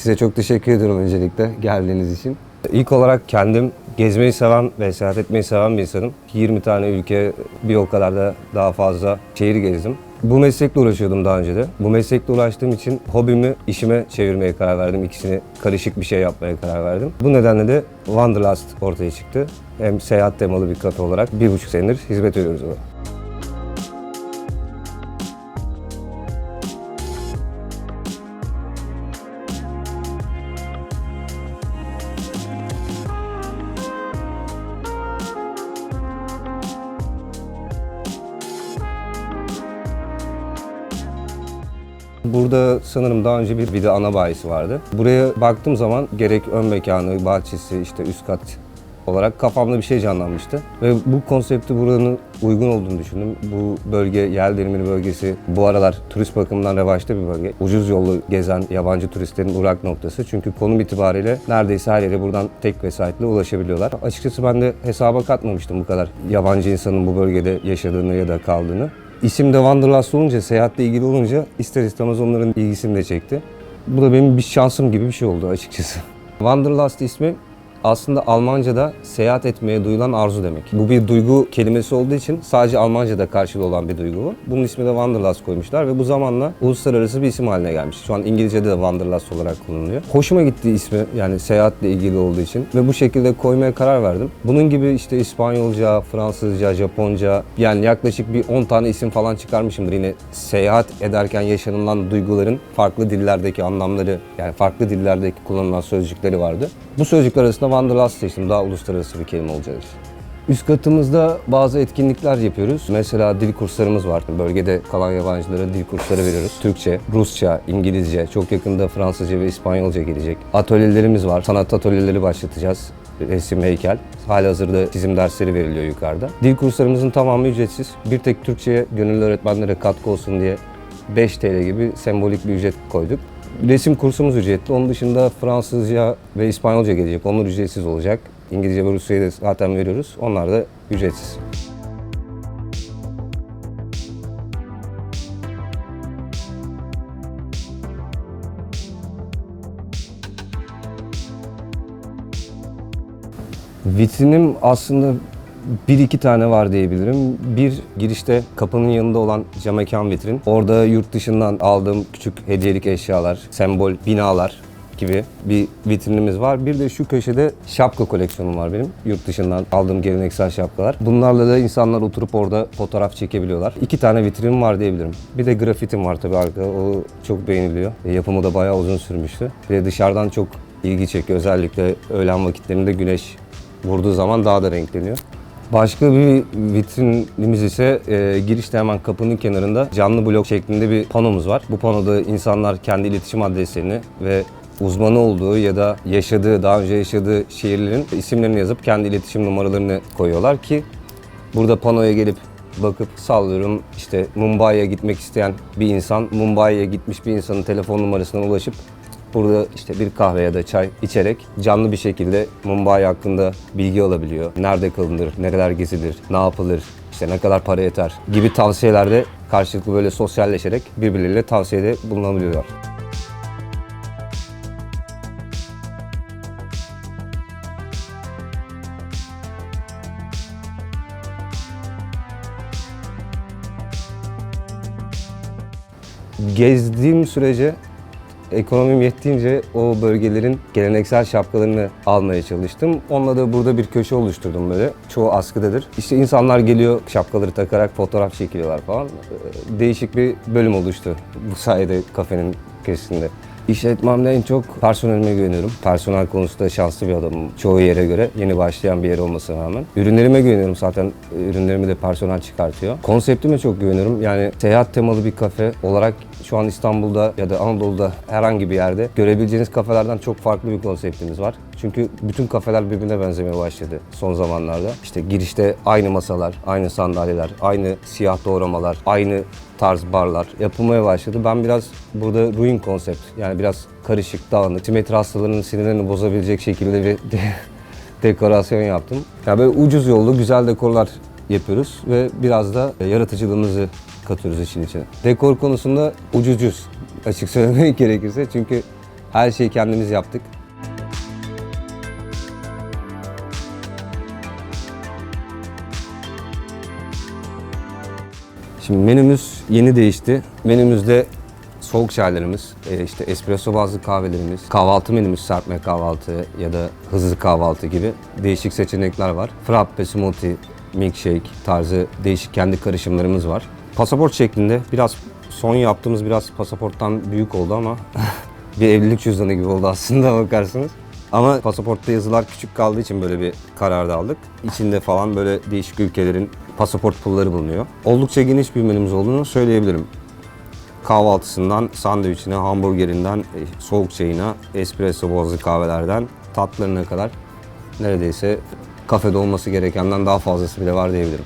Size çok teşekkür ediyorum öncelikle geldiğiniz için. İlk olarak kendim gezmeyi seven ve seyahat etmeyi seven bir insanım. 20 tane ülke, bir o kadar da daha fazla şehir gezdim. Bu meslekle uğraşıyordum daha önce de. Bu meslekle uğraştığım için hobimi işime çevirmeye karar verdim. İkisini karışık bir şey yapmaya karar verdim. Bu nedenle de Wanderlust ortaya çıktı. Hem seyahat temalı bir kafe olarak bir buçuk senedir hizmet veriyoruz ona. Burada sanırım daha önce bir vida ana bayisi vardı. Buraya baktığım zaman gerek ön mekanı, bahçesi, işte üst kat olarak kafamda bir şey canlanmıştı. Ve bu konsepti buranın uygun olduğunu düşündüm. Bu bölge, yel değirmeni bölgesi bu aralar turist bakımından revaçta bir bölge. Ucuz yollu gezen yabancı turistlerin uğrak noktası. Çünkü konum itibariyle neredeyse her yere buradan tek vesayetle ulaşabiliyorlar. Açıkçası ben de hesaba katmamıştım bu kadar yabancı insanın bu bölgede yaşadığını ya da kaldığını. İsim de Wanderlust olunca, seyahatle ilgili olunca ister istemez onların ilgisini de çekti. Bu da benim bir şansım gibi bir şey oldu açıkçası. Wanderlust ismi aslında Almanca'da seyahat etmeye duyulan arzu demek. Bu bir duygu kelimesi olduğu için sadece Almanca'da karşılığı olan bir duygu bu. Bunun ismi de Wanderlust koymuşlar ve bu zamanla uluslararası bir isim haline gelmiş. Şu an İngilizce'de de Wanderlust olarak kullanılıyor. Hoşuma gitti ismi yani seyahatle ilgili olduğu için ve bu şekilde koymaya karar verdim. Bunun gibi işte İspanyolca, Fransızca, Japonca yani yaklaşık bir 10 tane isim falan çıkarmışımdır. Yine seyahat ederken yaşanılan duyguların farklı dillerdeki anlamları yani farklı dillerdeki kullanılan sözcükleri vardı. Bu sözcükler arasında Wanderlust seçtim. Daha uluslararası bir kelime olacak. Üst katımızda bazı etkinlikler yapıyoruz. Mesela dil kurslarımız var. Bölgede kalan yabancılara dil kursları veriyoruz. Türkçe, Rusça, İngilizce, çok yakında Fransızca ve İspanyolca gelecek. Atölyelerimiz var. Sanat atölyeleri başlatacağız. Resim, heykel. Halihazırda çizim dersleri veriliyor yukarıda. Dil kurslarımızın tamamı ücretsiz. Bir tek Türkçe'ye gönüllü öğretmenlere katkı olsun diye 5 TL gibi sembolik bir ücret koyduk. Resim kursumuz ücretli. Onun dışında Fransızca ve İspanyolca gelecek. Onlar ücretsiz olacak. İngilizce ve Rusça'yı da zaten veriyoruz. Onlar da ücretsiz. Vitrinim aslında bir iki tane var diyebilirim. Bir girişte kapının yanında olan cam mekan vitrin. Orada yurt dışından aldığım küçük hediyelik eşyalar, sembol, binalar gibi bir vitrinimiz var. Bir de şu köşede şapka koleksiyonum var benim. Yurt dışından aldığım geleneksel şapkalar. Bunlarla da insanlar oturup orada fotoğraf çekebiliyorlar. İki tane vitrinim var diyebilirim. Bir de grafitim var tabii arkada. O çok beğeniliyor. E, Yapımı da bayağı uzun sürmüştü. Bir de dışarıdan çok ilgi çekiyor. Özellikle öğlen vakitlerinde güneş vurduğu zaman daha da renkleniyor. Başka bir vitrinimiz ise e, girişte hemen kapının kenarında canlı blok şeklinde bir panomuz var. Bu panoda insanlar kendi iletişim adreslerini ve uzmanı olduğu ya da yaşadığı, daha önce yaşadığı şehirlerin isimlerini yazıp kendi iletişim numaralarını koyuyorlar ki burada panoya gelip bakıp sallıyorum işte Mumbai'ye gitmek isteyen bir insan Mumbai'ye gitmiş bir insanın telefon numarasına ulaşıp Burada işte bir kahve ya da çay içerek canlı bir şekilde Mumbai hakkında bilgi alabiliyor. Nerede kalınır, nereler gezilir, ne yapılır, işte ne kadar para yeter gibi tavsiyelerde karşılıklı böyle sosyalleşerek birbirleriyle tavsiyede bulunabiliyorlar. Gezdiğim sürece ekonomim yettiğince o bölgelerin geleneksel şapkalarını almaya çalıştım. Onunla da burada bir köşe oluşturdum böyle. Çoğu askıdadır. İşte insanlar geliyor şapkaları takarak fotoğraf çekiliyorlar falan. Ee, Değişik bir bölüm oluştu bu sayede kafenin köşesinde. İşletmemde en çok personelime güveniyorum. Personel konusunda şanslı bir adamım çoğu yere göre. Yeni başlayan bir yer olmasına rağmen. Ürünlerime güveniyorum zaten. Ürünlerimi de personel çıkartıyor. Konseptime çok güveniyorum. Yani seyahat temalı bir kafe olarak şu an İstanbul'da ya da Anadolu'da herhangi bir yerde görebileceğiniz kafelerden çok farklı bir konseptimiz var. Çünkü bütün kafeler birbirine benzemeye başladı son zamanlarda. İşte girişte aynı masalar, aynı sandalyeler, aynı siyah doğramalar, aynı tarz barlar yapılmaya başladı. Ben biraz burada ruin konsept yani biraz karışık, dağınık, simetri hastalarının sinirlerini bozabilecek şekilde bir de- dekorasyon yaptım. Yani böyle ucuz yollu güzel dekorlar yapıyoruz ve biraz da yaratıcılığımızı katıyoruz işin içine. Dekor konusunda ucuzcuz açık söylemek gerekirse çünkü Her şeyi kendimiz yaptık. Şimdi menümüz yeni değişti. Menümüzde soğuk çaylarımız, e, işte espresso bazlı kahvelerimiz, kahvaltı menümüz serpme kahvaltı ya da hızlı kahvaltı gibi değişik seçenekler var. Frappe, smoothie, milkshake tarzı değişik kendi karışımlarımız var. Pasaport şeklinde biraz son yaptığımız biraz pasaporttan büyük oldu ama bir evlilik cüzdanı gibi oldu aslında bakarsınız. Ama pasaportta yazılar küçük kaldığı için böyle bir karar da aldık. İçinde falan böyle değişik ülkelerin pasaport pulları bulunuyor. Oldukça geniş bir menümüz olduğunu söyleyebilirim. Kahvaltısından sandviçine, hamburgerinden, e, soğuk çayına, espresso bazlı kahvelerden tatlarına kadar neredeyse kafede olması gerekenden daha fazlası bile var diyebilirim.